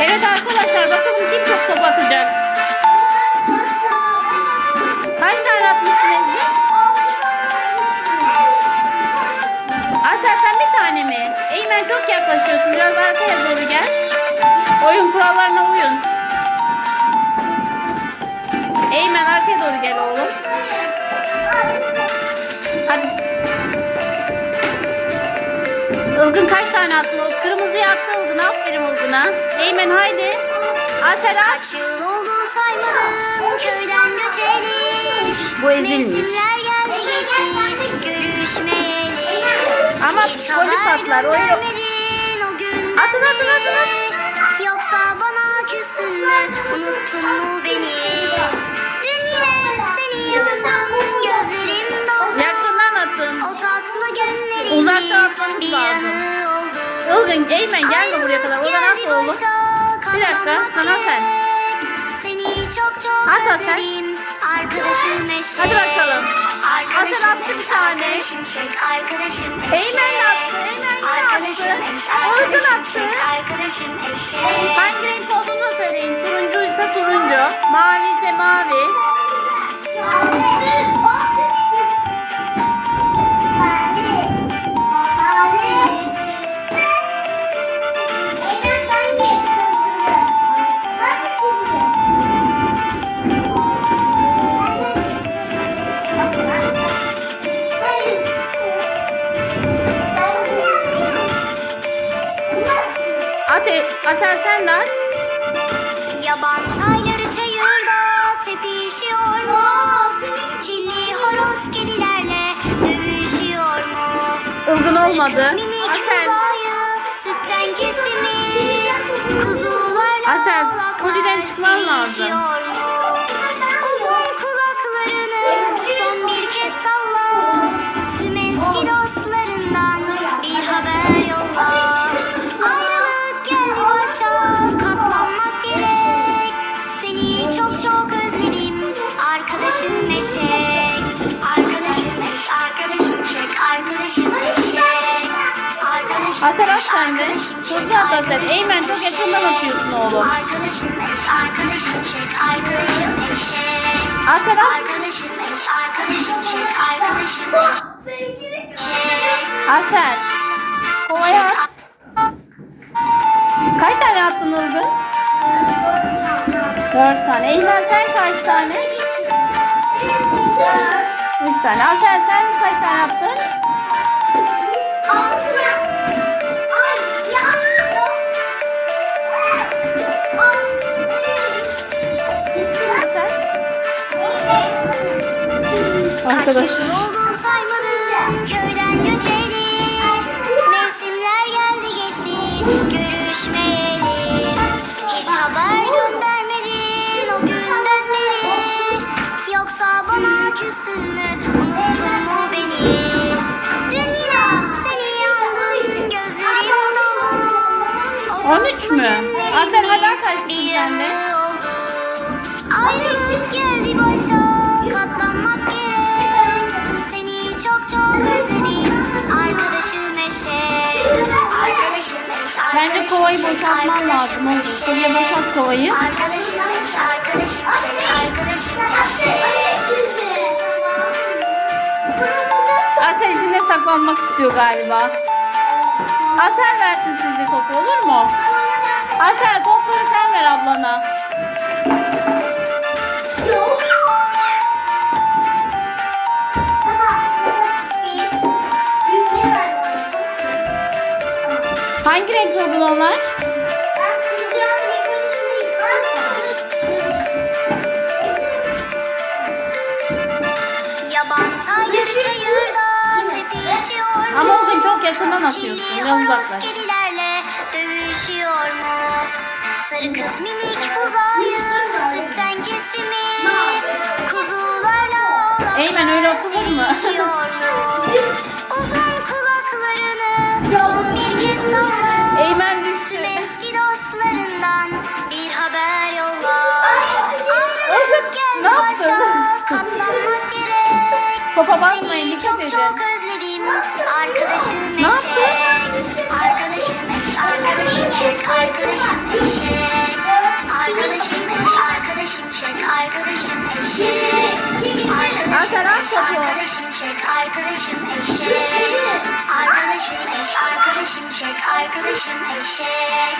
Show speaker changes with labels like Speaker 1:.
Speaker 1: Evet arkadaşlar bakalım kim çok top atacak. Kaç tane atmışsın? Asel sen bir tane mi? Eymen çok yaklaşıyorsun. Biraz arkaya doğru gel. Oyun kurallarına uyun. Eymen arkaya doğru gel oğlum. Hadi. Ilgın kaç tane attın? O Kırmızıyı attı Ilgın. Aferin Ilgın'a. Eymen haydi. Asel aç.
Speaker 2: Kaç yıl oldu saymadım köyden göçeli.
Speaker 1: Bu ezilmiş.
Speaker 2: Geldi geçti görüşmeyeli.
Speaker 1: Ama golü patlar. O yok. Atın, atın, atın,
Speaker 2: beri. Yoksa bana küstün mü unuttun mu beni? Dün yine seni yazdım gözlerim doldu.
Speaker 1: Yakından atın.
Speaker 2: O tatlı günlerimiz
Speaker 1: Uzaktan atmanız lazım. Ilgın, Eymen gelme buraya kadar. Oğlum. Bir dakika, Nana sen.
Speaker 2: Seni çok çok
Speaker 1: At Hasan.
Speaker 2: özledim. Arkadaşım eşek.
Speaker 1: Hadi bakalım.
Speaker 2: Arkadaşım
Speaker 1: Hasan attı bir
Speaker 2: eşek,
Speaker 1: tane.
Speaker 2: Arkadaşım şek, arkadaşım eşek.
Speaker 1: Eymen de attı, Eymen yine
Speaker 2: Arkadaşım
Speaker 1: attı. Orkun
Speaker 2: arkadaşım
Speaker 1: attı.
Speaker 2: şek, Arkadaşım eşek.
Speaker 1: Hangi renk olduğunu söyleyin. Turuncuysa turuncu. Mavi ise e- Asel sen de at.
Speaker 2: Yaban tayları çayırda tepişiyor mu? Çilli horoz kedilerle dövüşüyor mu?
Speaker 1: Ilgın olmadı.
Speaker 2: Minik
Speaker 1: Asel.
Speaker 2: uzayı sütten kesimi kuzularla
Speaker 1: Asel, koliden çıkman lazım.
Speaker 2: sevişiyor mu? Arkadaşım eşek Arkadaşım eş, arkadaşım şek, arkadaşım eşek Arkadaşım eş,
Speaker 1: Eymen çok yakından atıyorsun oğlum.
Speaker 2: Arkadaşım eş, arkadaşım şek, arkadaşım eşek
Speaker 1: Asel at.
Speaker 2: Arkadaşım eş, arkadaşım şek, arkadaşım eşek
Speaker 1: Asel. Kovaya at. Kaç tane attın Ilgın? Dört tane. Eymen sen kaç tane? Üç tane. Asel sen kaç tane? Asel. Arkadaşlar. 13 mü? Asel hadi at kaçtın sen de.
Speaker 2: Ayrılık geldi başa katlanmak gerek Seni çok çok özledim arkadaşım eşek Arkadaşım
Speaker 1: Bence kovayı boşaltman lazım.
Speaker 2: Eşek.
Speaker 1: Kovaya boşalt kovayı.
Speaker 2: Arkadaşım eş, arkadaşım şek, arkadaşım eşek
Speaker 1: Asel içinde saklanmak istiyor galiba. Asel versin sizi topu olur mu? Asel topları sen ver ablana. Hangi renk topu onlar?
Speaker 2: Yaban tayları çayırda tepişiyor
Speaker 1: Ama o gün çok yakından atıyorsun.
Speaker 2: Horoz
Speaker 1: uzaklaş.
Speaker 2: kedilerle dövüşüyor mu? Sarı kız minik uzayı sütten kesimi kuzularla
Speaker 1: Eymen öyle
Speaker 2: sevişiyor mu? Uzun kulaklarını son bir kez salla
Speaker 1: Eymen
Speaker 2: Tüm
Speaker 1: düştü.
Speaker 2: eski dostlarından bir haber yolla
Speaker 1: Ilgın,
Speaker 2: Gel
Speaker 1: ne yaptın?
Speaker 2: başa katlanmak gerek
Speaker 1: Topa basmayın
Speaker 2: Seni
Speaker 1: dikkat
Speaker 2: çok
Speaker 1: edin.
Speaker 2: çok özledim arkadaşım
Speaker 1: Ne yaptın?
Speaker 2: Arkadaşım eşek. Arkadaşım arkadaşım şek, arkadaşım eşek. Arkadaşım eş, arkadaşım şek, arkadaşım eşek.